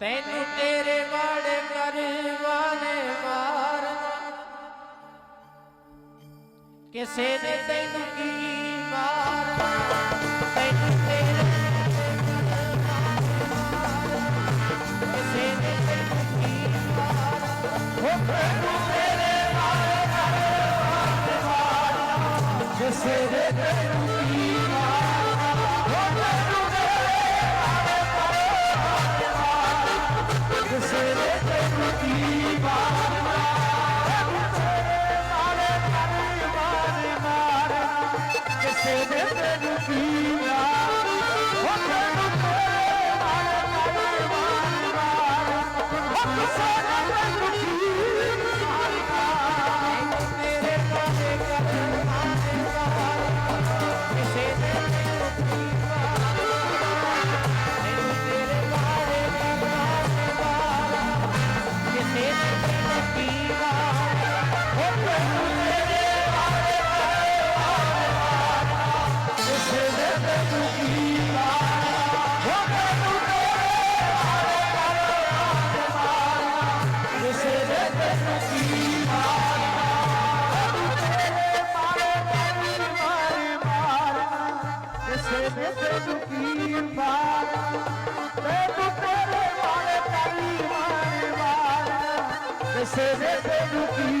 ਤੈਨੂੰ ਤੇਰੇ ਵੜ ਕਰਵਾਨੇ ਮਾਰਨਾ ਕਿਸੇ ਨੇ ਤੈਨੂੰ ਕੀ ਮਾਰਨਾ? ਤੈਨੂੰ ਤੇਰੇ ਕਿਸੇ ਨੇ ਤੈਨੂੰ ਕੀ ਮਾਰਨਾ? ਹੋ ਤੈਨੂੰ ਤੇਰੇ ਵੜ ਕਰਵਾਨੇ ਮਾਰਨਾ? ਕਿਸੇ ਨੇ ਤੈਨੂੰ você depende de Kesene te duki